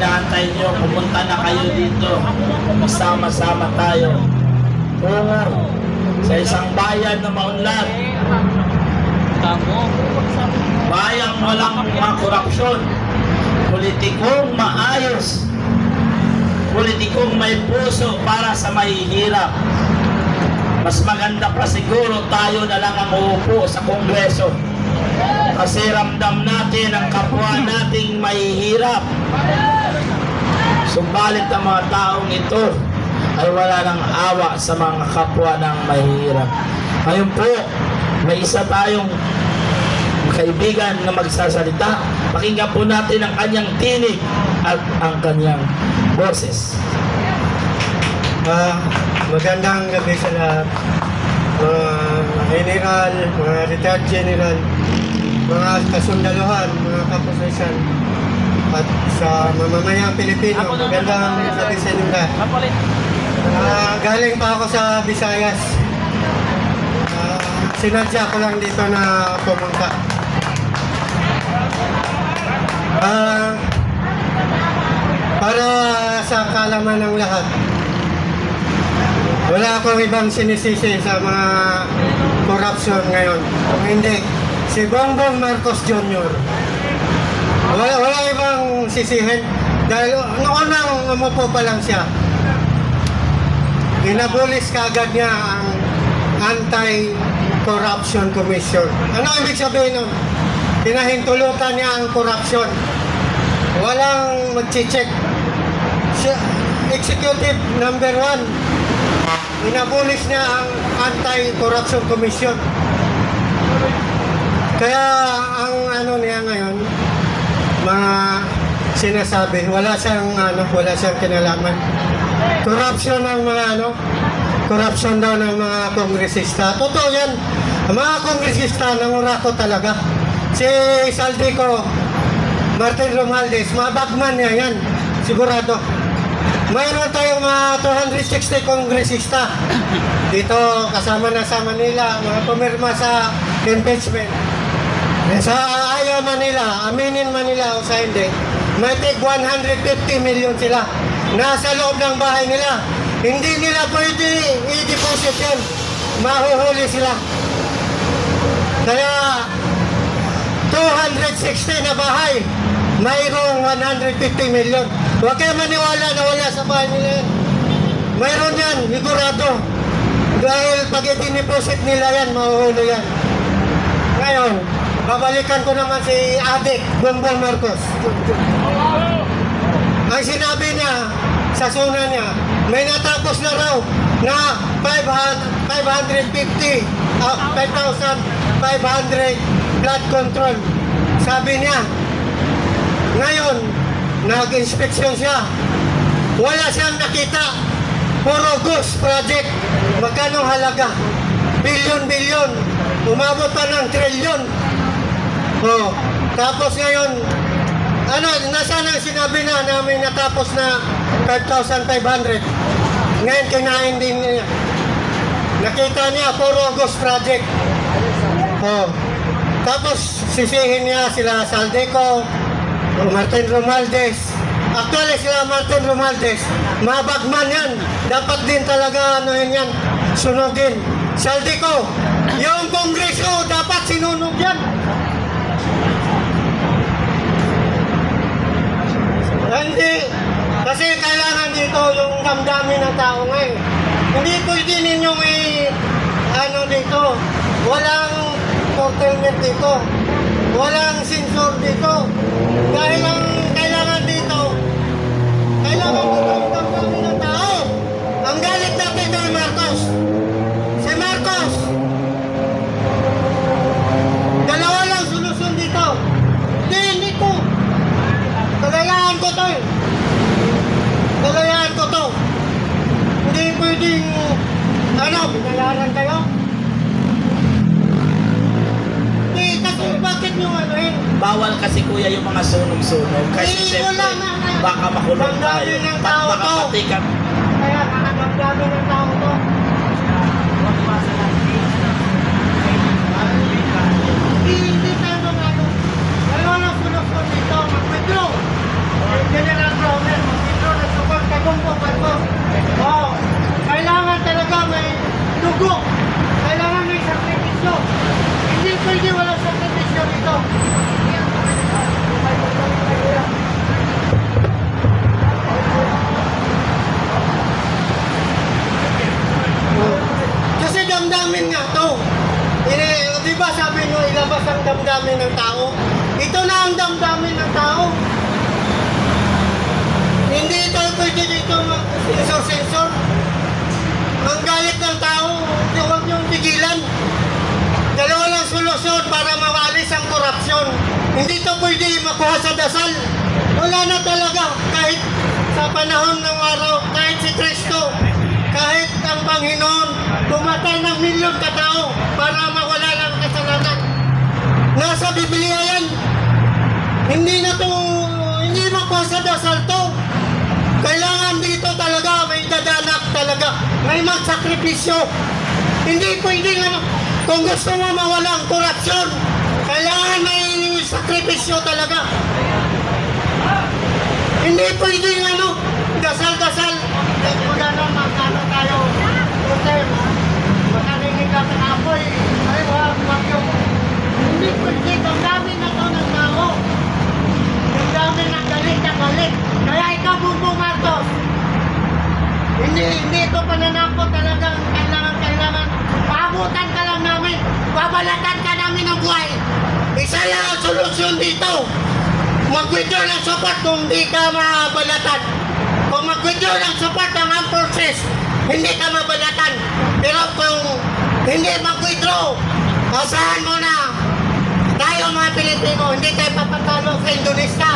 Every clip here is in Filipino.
inaantay nyo, pumunta na kayo dito. Magsama-sama tayo. Tungo sa isang bayan na maunlad. Bayang walang mga korupsyon. Politikong maayos. Politikong may puso para sa mahihirap. Mas maganda pa siguro tayo na lang ang uupo sa Kongreso. Kasi ramdam natin ang kapwa nating mahihirap. Subalit ang mga taong ito ay wala ng awa sa mga kapwa ng mahihirap. Ngayon po, may isa tayong kaibigan na magsasalita. Pakinggan po natin ang kanyang tinig at ang kanyang boses. Ah, magandang gabi sa lahat. Mga general, mga retired general, mga kasundaluhan, mga kapusosan, at sa mamamayang Pilipino, magandang gabi sa inyo lahat. Ah, galing pa ako sa Visayas. Ah, sinadya ko lang dito na pumunta. Ah, para sa kalaman ng lahat, wala akong ibang sinisisi sa mga corruption ngayon. Kung hindi, si Bongbong Marcos Jr. Wala, wala ibang sisihin. Dahil noon nang umupo pa lang siya, inabulis kagad niya ang Anti-Corruption Commission. Ano ibig sabihin nun? Pinahintulutan niya ang corruption. Walang mag-check. Executive number one, inabulis niya ang Anti-Corruption Commission. Kaya ang ano niya ngayon, mga sinasabi, wala siyang ano, wala siyang kinalaman. Corruption ng mga ano, corruption daw ng mga kongresista. Totoo yan. Ang mga kongresista, nangurako talaga. Si Saldico, Martin Romualdez, mga bagman niya yan. Sigurado. Mayroon tayong mga 260 kongresista. Dito, kasama na sa Manila, mga pumirma sa impeachment. Eh, Manila, aminin Manila o sa hindi, may tig 150 million sila. Nasa loob ng bahay nila. Hindi nila pwede i-deposit yan. Mahuhuli sila. Kaya 260 na bahay, mayroong 150 million. Huwag kayo maniwala na wala sa bahay nila yan. Mayroon yan, sigurado. Dahil pag i-deposit nila yan, mahuhuli yan. Ngayon, babalikan ko naman si Adik Bongbong Marcos. Ang sinabi niya sa suna niya, may natapos na raw na 500, 550, ah, 5,500 blood control. Sabi niya, ngayon, nag-inspeksyon siya. Wala siyang nakita. Puro ghost project. Magkano halaga? Bilyon-bilyon. Umabot pa ng trilyon. Oh, tapos ngayon, ano, nasaan ang sinabi na na may natapos na 5,500? Ngayon, kinain din niya. Nakita niya, puro ghost project. Oh. Tapos, sisihin niya sila Saldeco, Martin Romualdez. Actually, sila Martin Romualdez, mga bagman yan. Dapat din talaga, ano yan, sunugin. Saldeco, yung kongreso, dapat sinunog yan. Hindi. Kasi kailangan dito yung damdamin ng tao ngayon. Hindi pwede ninyong i... Ano dito. Walang curtailment dito. Walang sensor dito. Dahil ang kailangan dito, kailangan dito yung damdamin ng tao. Ang galit natin kay Marcos. Si Marcos. Dalawa lang solusyon dito. Hindi, hindi ko. Kagayaan ko to eh. Kagayaan ko to. Hindi pwedeng, ano, binayaran kayo? Hindi, kasi bakit nyo ano eh? Bawal kasi kuya yung mga sunog-sunog. Kasi Eh, siyempre, wala na, na. baka makulong tayo. ng tao baka patikan? Kaya nakakagdami ng tao to. Hindi, hindi tayo mag ano. Dalawa lang solusyon dito, mag-withdraw. General Brown, itaas ang damdamin ng tao. Ito na ang damdamin ng tao. Hindi ito pwede dito sensor-sensor. Ang galit ng tao, huwag niyong pigilan. Dalawa lang solusyon para mawalis ang korupsyon. Hindi ito pwede makuha sa dasal. Wala na talaga kahit sa panahon ng araw, kahit si Kristo, kahit ang Panginoon, pumatay ng milyon katao para mawala ng kasalanan. Nasa Biblia yan. Hindi na to, hindi makuha sa dasal to. Kailangan dito talaga may dadanak talaga. May magsakripisyo. Hindi pwede nga, kung gusto mo mawala ang korupsyon, kailangan may sakripisyo talaga. Hindi pwede ano, dasal-dasal. Wala na magkano tayo. Hotel, makarinig ka sa apoy. Ay, wag, wag. Hindi pwede, ang dami na to ng tao. Ang dami na galit na galit. Kaya ikaw, Bumbong Marcos, hindi, hindi ito pananakot talagang kailangan, kailangan. Paabutan ka lang namin. Babalatan ka namin ng buhay. Isa lang ang solusyon dito. Mag-withdraw ng support kung hindi ka mabalatan. Kung mag-withdraw ng support ng armed forces, hindi ka mabalatan. Pero kung hindi mag-withdraw, asahan mo na tayo mga Pilipino, hindi tayo patatalo sa Indonesia.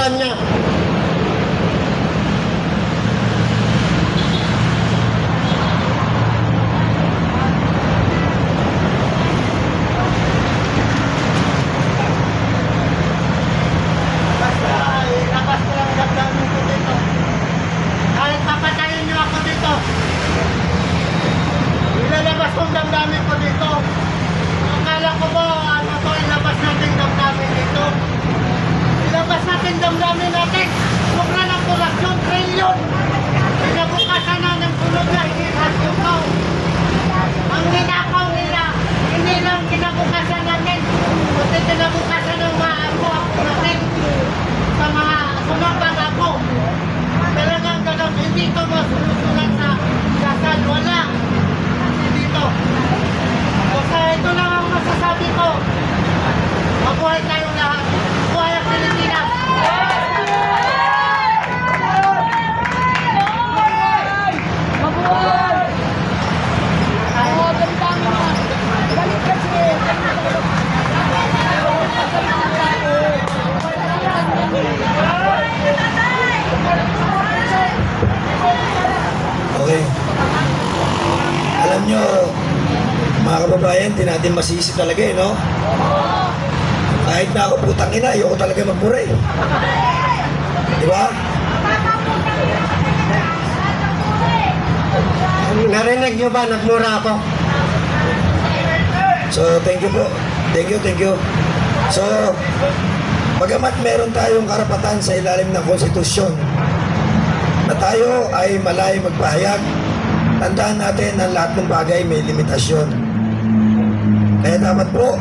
喷啊！Ilabas natin damdamin natin. Sobra ng korupsyon, trilyon. Pinabukasan na ng sunod na hindi ko. Ang ninakaw nila, hindi lang kinabukasan natin, kundi kinabukasan ng mga ako-ako natin sa mga sumabang ako. Talagang ganun, hindi ito masulusulan sa dasal, wala. Hindi dito. Basta ito lang ang masasabi ko. Mabuhay tayong lahat. Mabuhay ang Pilipinas. Okay. Alam nyo, mga kababayan, di natin masisi talaga eh, no? Kahit na ako putang ina, ayoko talaga magmura eh. Di ba? Narinig niyo ba? Nagmura ako. So, thank you po. Thank you, thank you. So, bagamat meron tayong karapatan sa ilalim ng konstitusyon na tayo ay malay magpahayag, tandaan natin na lahat ng bagay may limitasyon. Kaya dapat po,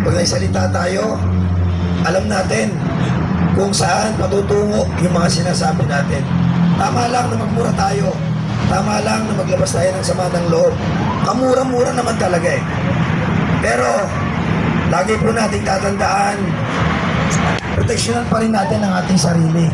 pag nagsalita tayo, alam natin kung saan patutungo yung mga sinasabi natin. Tama lang na magmura tayo. Tama lang na maglabas tayo ng sama ng loob. Kamura-mura naman talaga eh. Pero, lagi po nating tatandaan, proteksyonan pa rin natin ang ating sarili.